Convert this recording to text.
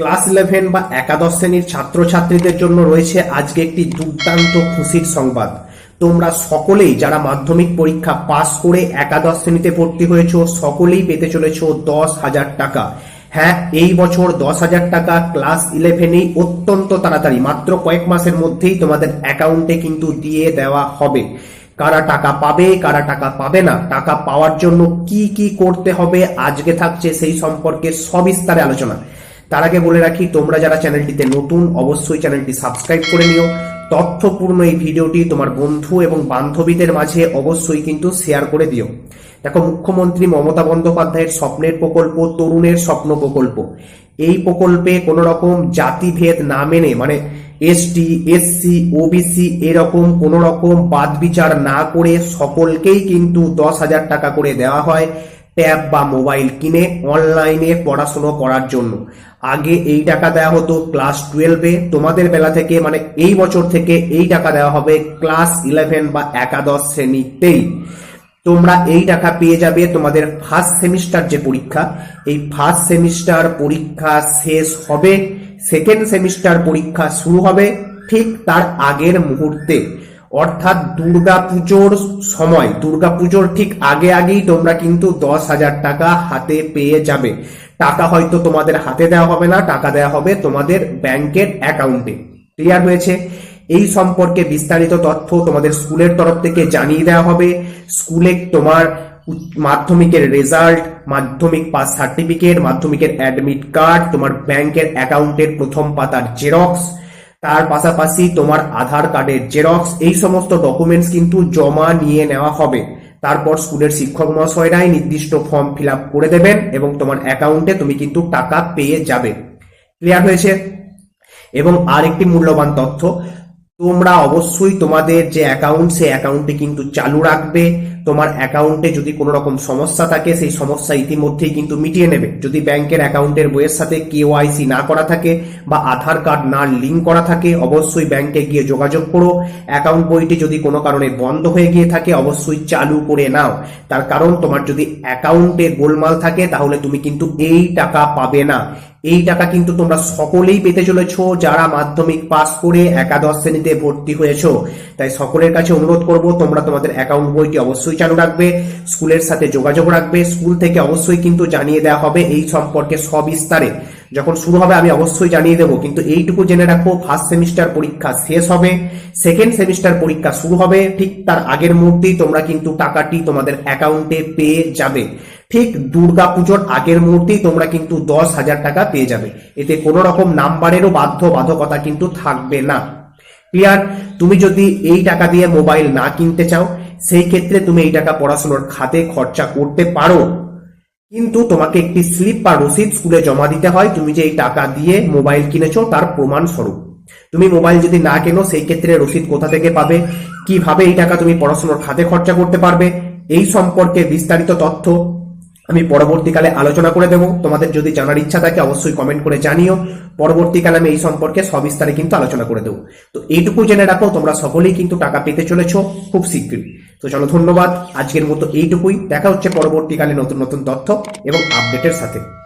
Class eleven বা একাদশ শ্রেণির ছাত্রছাত্রীদের জন্য রয়েছে আজকে একটি দুর্দান্ত খুশির সংবাদ। তোমরা সকলেই যারা মাধ্যমিক পরীক্ষা পাস করে একাদশ শ্রেণীতে ভর্তি হয়েছো, সকলেই পেতে চলেছো দশ হাজার টাকা। হ্যাঁ এই বছর দশ হাজার টাকা ক্লাস ইলেভেনেই অত্যন্ত তাড়াতাড়ি, মাত্র কয়েক মাসের মধ্যেই তোমাদের অ্যাকাউন্টে কিন্তু দিয়ে দেওয়া হবে। কারা টাকা পাবে, কারা টাকা পাবে না, টাকা পাওয়ার জন্য কি কি করতে হবে, আজকে থাকছে সেই সম্পর্কে সবিস্তারে আলোচনা। তার আগে বলে রাখি, তোমরা যারা চ্যানেলটিতে নতুন, অবশ্যই চ্যানেলটি সাবস্ক্রাইব করে নিও। তথ্যপূর্ণ এই ভিডিওটি তোমার বন্ধু এবং বান্ধবীদের মাঝে অবশ্যই কিন্তু শেয়ার করে দিও। দেখো, মুখ্যমন্ত্রী মমতা বন্দ্যোপাধ্যায়ের স্বপ্নের প্রকল্প, তরুণের স্বপ্ন প্রকল্প। এই প্রকল্পে কোনো রকম জাতিভেদ না মেনে মানে এসটি এসসি ওবিসি এরকম কোনো রকম বাদ বিচার না করে সকলকেই কিন্তু দশ হাজার টাকা করে দেওয়া হয় ট্যাব বা মোবাইল কিনে, অনলাইনে পড়াশুনো করার জন্য। আগে এই টাকা দেওয়া হতো ক্লাস টুয়েলভে তোমাদের বেলা থেকে মানে এই বছর থেকে এই টাকা দেওয়া হবে ক্লাস ইলেভেন বা একাদশ শ্রেণীতেই। তোমরা এই টাকা পেয়ে যাবে তোমাদের ফার্স্ট সেমিস্টার যে পরীক্ষা। এই ফার্স্ট সেমিস্টার পরীক্ষা শেষ হবে সেকেন্ড সেমিস্টার পরীক্ষা শুরু হবে ঠিক তার আগের মুহূর্তে। অর্থাৎ দুর্গাপুজোর সময়, দুর্গাপুজোর ঠিক আগে আগেই তোমরা কিন্তু দশ হাজার টাকা হাতে পেয়ে যাবে। টাকা হয়তো তোমাদের হাতে দেওয়া হবে না, টাকা দেওয়া হবে তোমাদের ব্যাংকের অ্যাকাউন্টে। ক্লিয়ার হয়েছে? এই সম্পর্কে বিস্তারিত তথ্য তোমাদের স্কুলের তরফ থেকে জানিয়ে দেওয়া হবে। স্কুলে তোমার মাধ্যমিকের রেজাল্ট, মাধ্যমিক পাস সার্টিফিকেট, মাধ্যমিকের অ্যাডমিট কার্ড, তোমার ব্যাংকের অ্যাকাউন্টের প্রথম পাতার জেরক্স, তার পাশাপাশি তোমার আধার কার্ডের জেরক্স, এই সমস্ত ডকুমেন্টস কিন্তু জমা নিয়ে নেওয়া হবে। তারপর স্কুলের শিক্ষক মহাশয়রাই নির্দিষ্ট ফর্ম ফিল করে দেবেন এবং তোমার অ্যাকাউন্টে তুমি কিন্তু টাকা পেয়ে যাবে। ক্লিয়ার হয়েছে? এবং আরেকটি মূল্যবান তথ্য, তোমরা অবশ্যই তোমাদের যে অ্যাকাউন্ট সেই অ্যাকাউন্টে কিন্তু চালু রাখবে। তোমার অ্যাকাউন্টে যদি কোনো রকম সমস্যা থাকে, সেই সমস্যা ইতিমধ্যেই কিন্তু মিটিয়ে নেবে। যদি ব্যাংকের অ্যাকাউন্টের বইয়ের সাথে কেওয়াইসি না করা থাকে বা আধার কার্ড না লিঙ্ক করা থাকে, অবশ্যই ব্যাংকে গিয়ে যোগাযোগ করো। অ্যাকাউন্ট বইটি যদি কোনো কারণে বন্ধ হয়ে গিয়ে থাকে, অবশ্যই চালু করে নাও। তার কারণ, তোমার যদি অ্যাকাউন্টে গোলমাল থাকে, তাহলে তুমি কিন্তু এই টাকা পাবে না। এই টাকা কিন্তু তোমরা সকলেই পেতে চলেছ, যারা মাধ্যমিক পাস করে একাদশ শ্রেণীতে ভর্তি হয়েছ। তাই সকলের কাছে অনুরোধ করব, তোমরা তোমাদের অ্যাকাউন্ট বইটি অবশ্যই চালু রাখবে, স্কুলের সাথে যোগাযোগ রাখবে, স্কুল থেকে অবশ্যই কিন্তু জানিয়ে দেওয়া হবে এই সম্পর্কে সবিস্তারে। যখন শুরু হবে, আমি অবশ্যই জানিয়ে দেবো। কিন্তু এইটুকু জেনে রাখো ফার্স্ট সেমিস্টার পরীক্ষা শেষ হবে সেকেন্ড সেমিস্টার পরীক্ষা শুরু হবে, ঠিক তার আগের মুহূর্তেই তোমরা কিন্তু টাকাটি তোমাদের অ্যাকাউন্টে পেয়ে যাবে। ঠিক দুর্গাপুজোর আগের মুহূর্তেই তোমরা কিন্তু দশ হাজার টাকা পেয়ে যাবে। এতে কোনো রকম নাম্বারেরও বাধ্য বাধকতা কিন্তু থাকবে না। ক্লিয়ার তুমি যদি এই টাকা দিয়ে মোবাইল না কিনতে চাও, সেই ক্ষেত্রে তুমি এই টাকা পড়াশোনার খাতে খরচা করতে পারো। কিন্তু তোমাকে একটি স্লিপ বা রসিদ স্কুলে জমা দিতে হয়। তুমি যে এই টাকা দিয়ে মোবাইল কিনেছো তার প্রমাণ স্বরূপ তুমি মোবাইল যদি না কেনো, সেই ক্ষেত্রে রসিদ কোথা থেকে পাবে? কীভাবে এই টাকা তুমি পড়াশোনার খাতে খরচা করতে পারবে? এই সম্পর্কে বিস্তারিত তথ্য আমি পরবর্তীকালে আলোচনা করে দেব। তোমাদের যদি জানার ইচ্ছা থাকে, অবশ্যই কমেন্ট করে জানিও। পরবর্তীকালে আমি এই সম্পর্কে সবিস্তারে কিন্তু আলোচনা করে দেবো। তো এইটুকু জেনে রাখো, তোমরা সকলেই কিন্তু টাকা পেতে চলেছো খুব শীঘ্রই তো চলো ধন্যবাদ। আজকের মতো এইটুকুই। দেখা হচ্ছে পরবর্তীকালে নতুন নতুন তথ্য এবং আপডেটের সাথে।